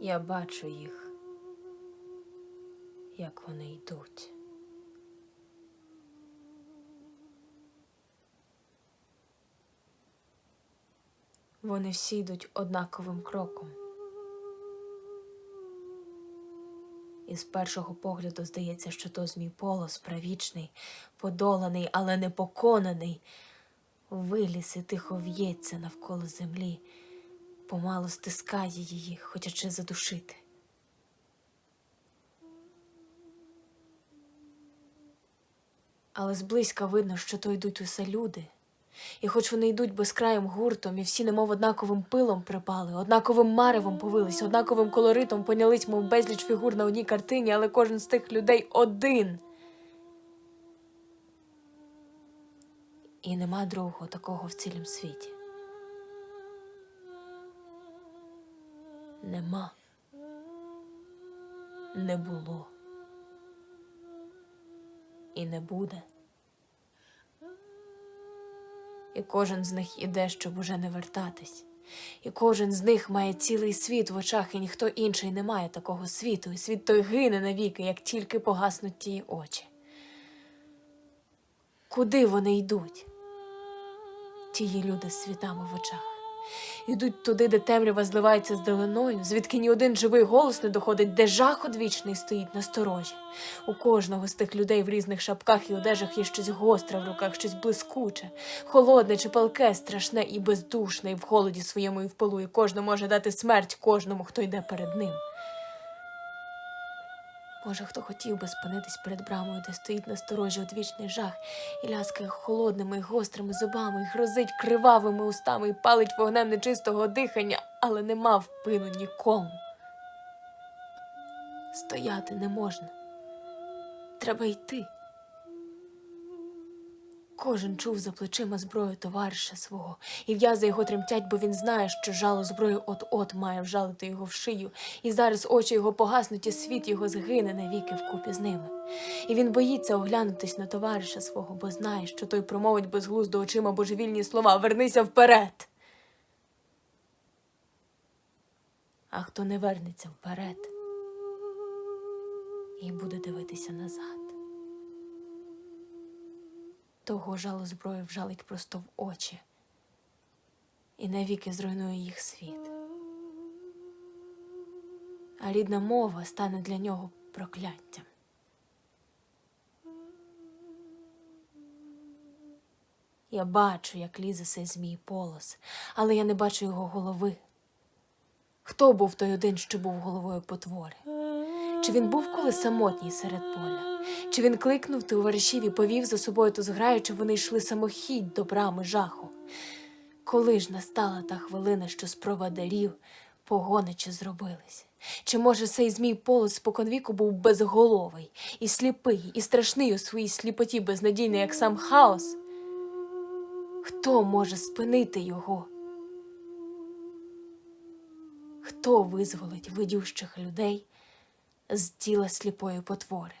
Я бачу їх, як вони йдуть. Вони всі йдуть однаковим кроком. І з першого погляду здається, що то змій полос правічний, подоланий, але не поконаний. Виліз і тихо в'ється навколо землі, помалу стискає її, хочучи задушити. Але зблизька видно, що то йдуть усе люди. І хоч вони йдуть безкраєм гуртом, і всі немов однаковим пилом припали, однаковим маревом повились, однаковим колоритом понялись, мов безліч фігур на одній картині, але кожен з тих людей один. І нема другого такого в цілім світі. Нема. Не було. І не буде. І кожен з них іде, щоб уже не вертатись. І кожен з них має цілий світ в очах, і ніхто інший не має такого світу, і світ той гине навіки, як тільки погаснуть ті очі. Куди вони йдуть? Тії люди з світами в очах. Йдуть туди, де темрява зливається з долиною, звідки ні один живий голос не доходить, де жах одвічний стоїть на сторожі. У кожного з тих людей в різних шапках і одежах є щось гостре в руках, щось блискуче, холодне чи палке, страшне і бездушне, і в холоді своєму і в полу, і кожен може дати смерть кожному, хто йде перед ним. Може, хто хотів би спинитись перед брамою, де стоїть на сторожі одвічний жах, і ляскає холодними й гострими зубами, і грозить кривавими устами, і палить вогнем нечистого дихання, але нема впину нікому. Стояти не можна. Треба йти. Кожен чув за плечима зброю товариша свого, і в'язи його тремтять, бо він знає, що жало зброї от-от має вжалити його в шию, і зараз очі його погаснуть, і світ його згине навіки вкупі з ними. І він боїться оглянутись на товариша свого, бо знає, що той промовить безглуздо очима божевільні слова Вернися вперед. А хто не вернеться вперед і буде дивитися назад того жало зброю вжалить просто в очі і навіки зруйнує їх світ. А рідна мова стане для нього прокляттям. Я бачу, як лізе сей змій полос, але я не бачу його голови. Хто був той один, що був головою потвори? Чи він був коли самотній серед поля? Чи він кликнув товаришів і повів за собою ту зграю, чи вони йшли самохідь до брами жаху? Коли ж настала та хвилина, що з проводарів погоничі зробились? Чи може сей змій полос споконвіку був безголовий, і сліпий, і страшний у своїй сліпоті, безнадійний, як сам хаос? Хто може спинити його? Хто визволить видющих людей з тіла сліпої потвори?